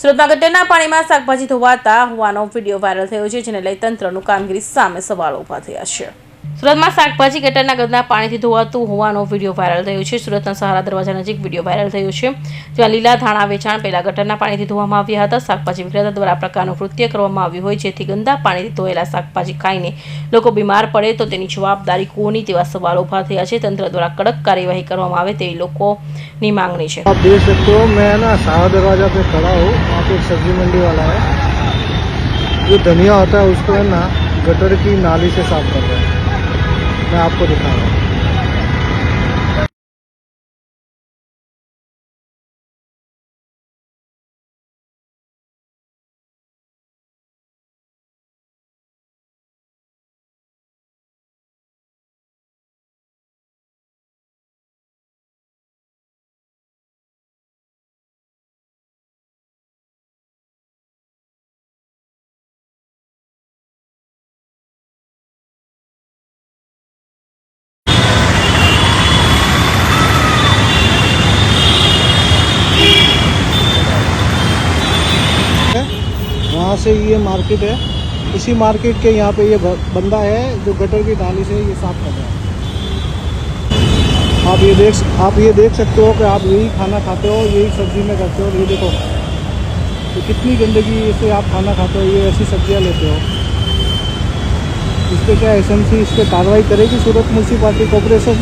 સુરતમાં ગટરના પાણીમાં શાકભાજી ધોવાતા હોવાનો વીડિયો વાયરલ થયો છે, જેને લઈ તંત્રનું કામગીરી સામે સવાલો ઊભા થયા છે. સુરતમાં શાકભાજી ગટરના ગંદા પાણીથી ધોવાતું હોવાનો વિડીયો વાયરલ થયો છે સુરતના સહારા દરવાજા નજીક વિડીયો વાયરલ થયો છે જ્યાં લીલા ધાણા વેચાણ પહેલા ગટરના પાણીથી ધોવામાં આવ્યા હતા શાકભાજી વિક્રેતા દ્વારા આ પ્રકારનું કૃત્ય કરવામાં આવ્યું હોય જેથી ગંદા પાણીથી ધોયેલા શાકભાજી ખાઈને લોકો બીમાર પડે તો તેની જવાબદારી કોની તેવા સવાલો ઊભા થયા છે તંત્ર દ્વારા કડક કાર્યવાહી કરવામાં આવે તેવી લોકોની માંગણી છે आप देख सकते हो मैं ना सारा दरवाजा पे खड़ा हूँ वहाँ पे एक सब्जी मंडी वाला है जो धनिया होता है उसको है ना गटर की नाली से साफ कर रहा है मैं आपको दिखा वहाँ से ये मार्केट है। इसी मार्केट के यहाँ पे ये बंदा है जो गटर की डाली से ये साफ़ कर रहा है। आप ये देख आप ये देख सकते हो कि आप यही खाना खाते हो, यही सब्ज़ी में करते हो, ये देखो। तो कितनी गंदगी से आप खाना खाते हो, ये ऐसी सब्ज़ियाँ लेते हो। इस पर क्या एस एम सी इस पर कार्रवाई करेगी सूरत म्यूनसिपाली कॉरपोरेशन?